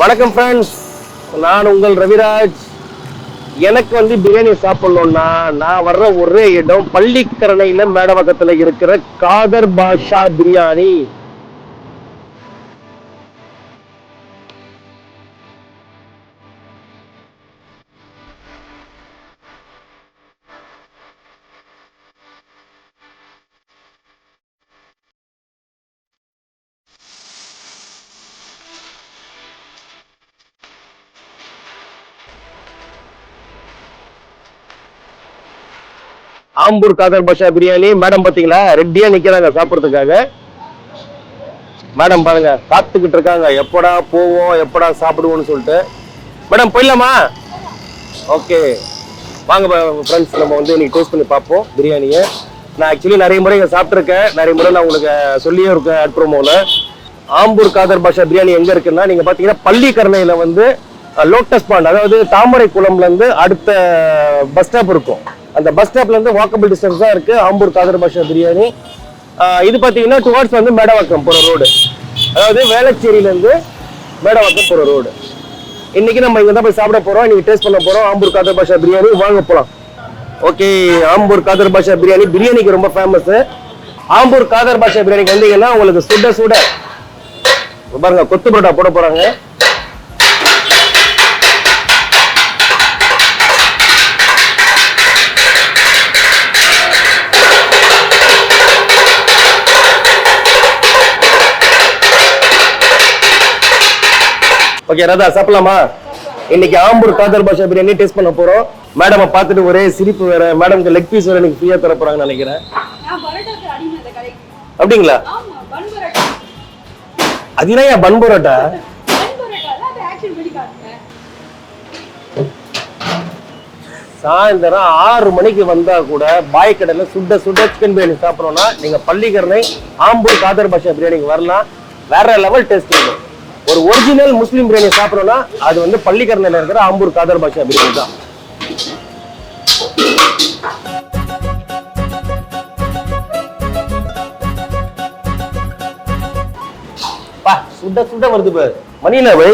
வணக்கம் ஃப்ரெண்ட்ஸ் நான் உங்கள் ரவிராஜ். எனக்கு வந்து பிரியாணி சாப்பிடணும்னா நான் வர்ற ஒரே இடம் பள்ளிக்கரணையில மேடவக்கத்துல இருக்கிற காதர் பாஷா பிரியாணி. ஆம்பூர் காதர் பாஷா பிரியாணி. மேடம் பார்த்தீங்களா ரெட்டியாக நிற்கிறாங்க சாப்பிட்றதுக்காக. மேடம் பாருங்க காத்துக்கிட்டு இருக்காங்க. எப்படா போவோம் எப்படா சாப்பிடுவோம்னு சொல்லிட்டு. மேடம் போயிடலாமா? ஓகே வாங்க ஃப்ரெண்ட்ஸ் நம்ம வந்து இன்னைக்கு டேஸ்ட் பண்ணி பார்ப்போம் பிரியாணியை. நான் ஆக்சுவலி நிறைய முறை இங்கே சாப்பிட்ருக்கேன் நிறைய முறை நான் உங்களுக்கு சொல்லியே இருக்கேன் அட் ப்ரோமோவில் ஆம்பூர் காதர் பாஷா பிரியாணி எங்கே இருக்குன்னா நீங்கள் பார்த்தீங்கன்னா பள்ளிக்கரணையில் வந்து லோட்டஸ் பாண்ட் அதாவது தாமரை குளம்லேருந்து அடுத்த பஸ் ஸ்டாப் இருக்கும். அந்த பஸ் ஸ்டாப்லேருந்து வாக்கபிள் டிஸ்டன்ஸ் தான் இருக்குது ஆம்பூர் காதர் பாஷா பிரியாணி. இது பார்த்தீங்கன்னா டுவார்ட்ஸ் வந்து மேடவாக்கம் போகிற ரோடு அதாவது வேளச்சேரியிலேருந்து மேடவாக்கம் போகிற ரோடு இன்னைக்கு நம்ம இங்கே தான் போய் சாப்பிட போகிறோம் இன்னைக்கு டேஸ்ட் பண்ண போகிறோம் ஆம்பூர் காதர் பாஷா பிரியாணி. வாங்க போகலாம் ஓகே ஆம்பூர் காதர் பாஷா பிரியாணி. பிரியாணிக்கு ரொம்ப ஃபேமஸ் ஆம்பூர் காதர் பாஷா பிரியாணிக்கு வந்தீங்கன்னா உங்களுக்கு சுட சுட பாருங்க கொத்து பரோட்டா போட போகிறாங்க ஓகே ராதா சாப்பிடலாமா? இன்னைக்கு ஆம்பூர் காதர் பாஷா பிரியாணி டேஸ்ட் பண்ண போறோம். மேடம் பார்த்துட்டு ஒரே சிரிப்பு வேற. மேடம்க்கு லெக் பீஸ் வேற எனக்கு ஃப்ரீயா தர போறாங்கன்னு நினைக்கிறேன். அப்படிங்களா? ஆமா பன் பரோட்டா. அது என்ன பன் பரோட்டா? சாயந்தரம் ஆறு மணிக்கு வந்தா கூட பாய் கடையில சுட சுட சிக்கன் பிரியாணி சாப்பிடணும்னா நீங்க பள்ளிக்கரணை ஆம்பூர் காதர் பாஷா பிரியாணிக்கு வரலாம். வேற லெவல் டேஸ்ட் இருக்கும் ஒரு ஒரிஜினல் முஸ்லீம் பிரியாணி சாப்பிடணும்னா அது வந்து பள்ளிக்கரணையில இருக்கிற ஆம்பூர் காதர் பாஷா பிரியாணி தான். சுட சுட வருது பாரு. பை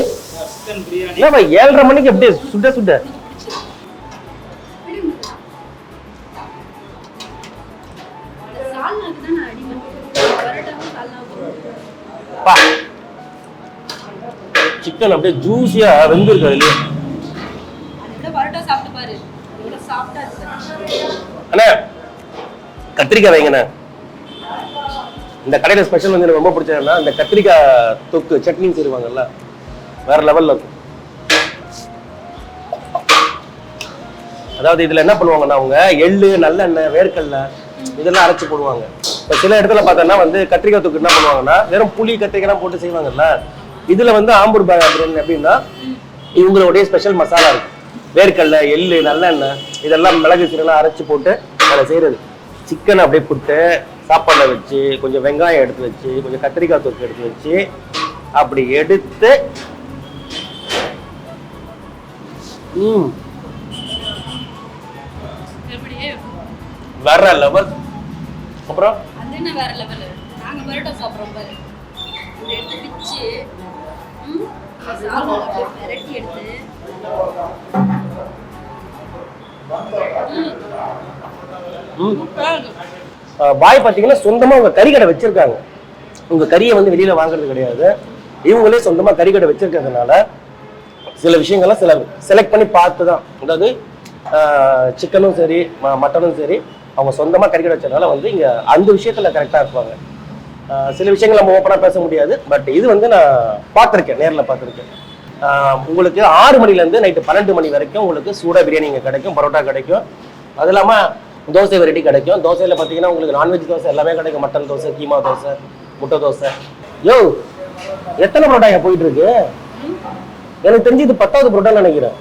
என்ன பை ஏழரை மணிக்கு அப்படியே சுட சுட? பா சிக்கன் அப்படியே ஜூஸியா வெந்திருக்கு அதுலயே. அண்ணா கத்திரிக்காய் வைங்கண்ணே. இந்த கடையில ஸ்பெஷல் வந்து எனக்கு ரொம்ப பிடிச்சதுன்னா இந்த கத்திரிக்காய் தொக்கு சட்னி செய்வாங்கல்ல வேற லெவல்ல இருக்கும். அதாவது இதுல என்ன பண்ணுவாங்கன்னா அவங்க எள்ளு நல்லெண்ணெய் வேர்க்கடலை இதெல்லாம் அரைச்சு போடுவாங்க. இப்ப சில இடத்துல பார்த்தோன்னா வந்து கத்திரிக்காய் தொக்கு என்ன பண்ணுவாங்கன்னா வெறும் புளி கத்திரிக்காய் போட்டு செய்வாங்கல்ல இதுல வந்து ஆம்பூர் பிரியாணி எப்படின்னா இவங்களுடைய ஸ்பெஷல் மசாலா இருக்கு. வேர்க்கடலை எள்ளு நல்லெண்ணெய் இதெல்லாம் மிளகு சீரெல்லாம் அரைச்சு போட்டு அதை செய்யறது. சிக்கன் அப்படியே போட்டு சாப்பாடுல வச்சு கொஞ்சம் வெங்காயம் எடுத்து வச்சு கொஞ்சம் கத்திரிக்காய் தொக்கு எடுத்து வச்சு அப்படி எடுத்து ம். வேற லெவல் அப்புறம்? அது என்ன வேற லெவலு நாங்க பரோட்டா சாப்பிடுறோம் பாரு. எடுத்து பாய் பார்த்தீங்கன்னா சொந்தமாக உங்கள் கறிக்கடை வச்சிருக்காங்க. உங்கள் கறியை வந்து வெளியில் வாங்குறது கிடையாது. இவங்களே சொந்தமாக கறிக்கடை வச்சிருக்கிறதுனால சில விஷயங்கள்லாம் சில செலக்ட் பண்ணி பார்த்து தான் அதாவது சிக்கனும் சரி மட்டனும் சரி அவங்க சொந்தமாக கறிக்கடை வச்சதுனால வந்து இங்கே அந்த விஷயத்தில் கரெக்டாக இருப்பாங்க. சில விஷயங்கள் நம்ம ஓப்பனா பேச முடியாது. பட் இது வந்து நான் பார்த்துருக்கேன் நேர்ல பார்த்துருக்கேன். உங்களுக்கு ஆறு மணில இருந்து நைட்டு பன்னெண்டு மணி வரைக்கும் உங்களுக்கு சூடா பிரியாணி இங்க கிடைக்கும் பரோட்டா கிடைக்கும். அது இல்லாம தோசை வெரைட்டி கிடைக்கும். தோசையில பாத்தீங்கன்னா உங்களுக்கு நான்வெஜ் தோசை எல்லாமே கிடைக்கும். மட்டன் தோசை கீமா தோசை முட்டை தோசை. யோ எத்தனை பரோட்டா இங்க போயிட்டு இருக்கு எனக்கு தெரிஞ்சு இது பத்தாவது பரோட்டா நினைக்கிறேன்.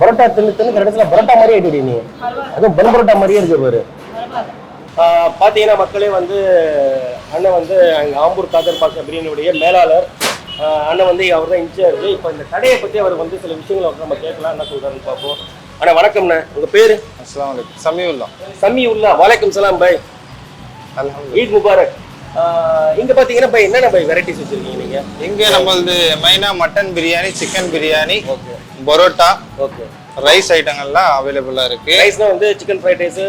பரோட்டா தின்னு தின்னு கடைசியில பரோட்டா மாதிரியே ஆயிட்டு நீ. அதுவும் பன் பரோட்டா மாதிரியே இருக்கு பாரு. பாத்தீங்கன்னா மக்களே வந்து அண்ணன் வந்து அங்க ஆம்பூர் காதர் பாஷா பிரியாணியுடைய மேலாளர். அண்ணன் வந்து அவர் தான் இன்சார்ஜ். இப்போ இந்த கடையை பத்தி அவர் வந்து சில விஷயங்களை நம்ம கேட்கலாம். என்ன சொல்றாருன்னு பார்ப்போம். அண்ணா வணக்கம்ண்ணே உங்க பேரு? அஸ்லாம் வலைக்கும் சமீவுல்லா. சமி உல்லா வலைக்கம் சலாம் பாய். ஈத் முபாரக். இங்க பாத்தீங்கன்னா பை என்னென்ன பை வெரைட்டிஸ் வச்சிருக்கீங்க நீங்க? இங்க நம்மளது மெயினா mutton biryani chicken biryani parotta okay. Rice ஐட்டங்கள்லாம் அவைலபிளா இருக்கு. ரைஸ்னா வந்து சிக்கன் ஃப்ரைட் ரைஸ்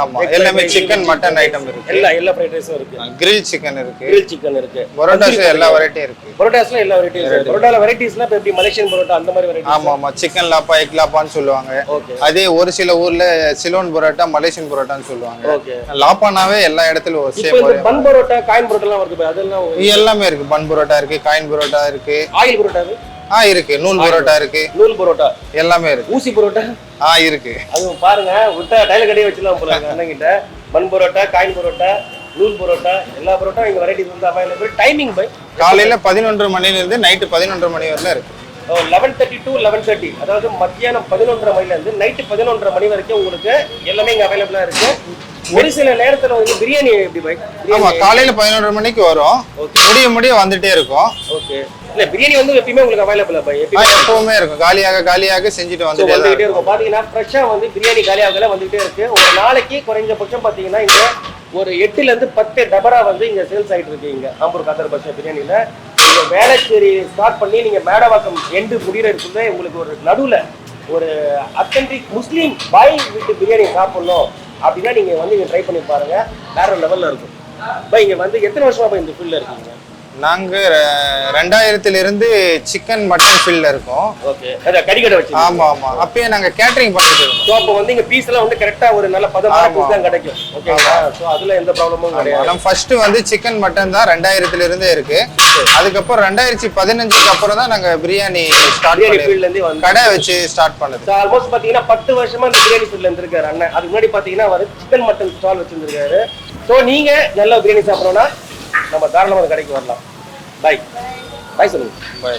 ஆமா எல்லாமே சிக்கன் மட்டன் ஐட்டம் இருக்கு. எல்லா எல்லா ஃப்ரைட் ரைஸும் இருக்கு. கிரில் சிக்கன் இருக்கு. கிரில் சிக்கன் இருக்கு. பரோட்டாஸ் எல்லா வெரைட்டியும் இருக்கு. பரோட்டாஸ்ல எல்லா வெரைட்டிஸ் இருக்கு. பரோட்டால வெரைட்டிஸ்னா இப்போ எப்படி மலேசியன் பரோட்டா அந்த மாதிரி வெரைட்டி ஆமா ஆமா. சிக்கன் லாப்பா எக் லாப்பான்னு சொல்லுவாங்க. அதே ஒரு சில ஊர்ல சிலோன் பரோட்டா மலேசியன் பரோட்டான்னு சொல்லுவாங்க. ஓகே லாப்பானாவே எல்லா இடத்துலயும் ஒரு சேம் பன் பரோட்டா காயின் பரோட்டாலாம் வருது அதெல்லாம் எல்லாமே இருக்கு. பன் பரோட்டா இருக்கு காயின் பரோட்டா இருக்கு. ஆயில் பரோட்டா? ஆ இருக்கு. நூல் பரோட்டா இருக்கு. நூல் பரோட்டா. எல்லாமே இருக்கு. ஊசி பரோட்டா? ஆ இருக்கு. அது பாருங்க விட்டா டைல கடையே வச்சிடலாம் போல இருக்கு அண்ணன் கிட்ட பன் பரோட்டா காயின் பரோட்டா நூல் பரோட்டா எல்லா பரோட்டா இங்க வெரைட்டிஸ் வந்து அவைலபிள் டைமிங் பை காலையில பதினொன்றரை மணில இருந்து நைட்டு பதினொன்றரை மணி வரல இருக்கு. Eleven thirty to eleven thirty அதாவது மத்தியானம் பதினொன்றரை மணில இருந்து நைட்டு பதினொன்றரை மணி வரைக்கும் உங்களுக்கு எல்லாமே இங்க அவைலபிளா இருக்கு. ஒரு சில நேரத்துல வந்து பிரியாணி எப்படி பை ஆமா காலையில பதினொன்றரை மணிக்கு வரும். முடிய முடிய வந்துட்டே இருக்கும். ஓகே இல்ல பிரியாணி வந்து எப்பயுமே உங்களுக்கு அவைலபிளா எப்பவுமே இருக்கும். காலியாக காலியாக செஞ்சுட்டு வந்துட்டே வந்துகிட்டே இருக்கும். பாத்தீங்கன்னா ஃப்ரெஷ்ஷா வந்து பிரியாணி காலியாகல வந்துகிட்டே இருக்கு. ஒரு நாளைக்கு குறைஞ்சபட்சம் பாத்தீங்கன்னா இங்க ஒரு எட்டுல இருந்து பத்து டபரா வந்து இங்க சேல்ஸ் ஆயிட்டு இருக்கு இங்க. ஆம்பூர் காத்தர் பஸ் பிரியாணில நீங்க வேளச்சேரி ஸ்டார்ட் பண்ணி நீங்க மேடவாக்கம் எண்டு முடியறதுக்குள்ள உங்களுக்கு ஒரு நடுவுல ஒரு அத்தன்டிக் முஸ்லீம் பாய் வீட்டு பிரியாணி சாப்பிடணும் அப்படின்னா நீங்க வந்து இங்க ட்ரை பண்ணி பாருங்க. வேற லெவல்ல இருக்கும். பை இங்க வந்து எத்தனை வருஷமா போய் இந்த ஃபீல்ட்ல இருக்கீங்க? நாங்க ரெ- ரெண்டாயிரத்துல இருந்து சிக்கன் மட்டன் ஃபீல்ட்ல இருக்கோம். ஓகே. கறிக்கடை வச்சு ஆமா ஆமா. அப்பயே நாங்க கேட்டரிங் பண்ணிட்டு இருக்கோம் ஸோ அப்போ வந்து இங்க பீஸ் எல்லாம் வந்து கரெக்டா ஒரு நல்ல பதமான. பீஸ் தான் கிடைக்கும். ஓகேங்களா ஸோ அதுல எந்த ப்ராப்ளமும் கிடையாது. நம்ம ஃபர்ஸ்ட் வந்து சிக்கன் மட்டன் தான் ரெண்டாயிரத்துல இருந்தே இருக்கு அதுக்கப்புறம் ரெண்டாயிரத்தி பதினஞ்சுக்கு அப்புறம் தான் நாங்க பிரியாணி ஸ்டார்ட் பிரியாணி பண்ணி ஃபீல்ட்ல இருந்து வந்து கடை வச்சு ஸ்டார்ட் பண்ணது. ஸோ ஆல்மோஸ்ட் பாத்தீங்கன்னா பத்து வருஷமா இந்த பிரியாணி ஃபீல்ட்ல இருந்திருக்காரு அண்ணன். அதுக்கு முன்னாடி பாத்தீங்கன்னா அவர் சிக்கன் மட்டன் ஸ்டால் வச்சிருந்திருக்காரு. ஸோ நீங்க நல்ல பிரியாணி சாப்பிடணும்னா நம்ம தாராளமாக கடைக்கு வரலாம். பாய் பாய் சொல்லுங்க. Bye.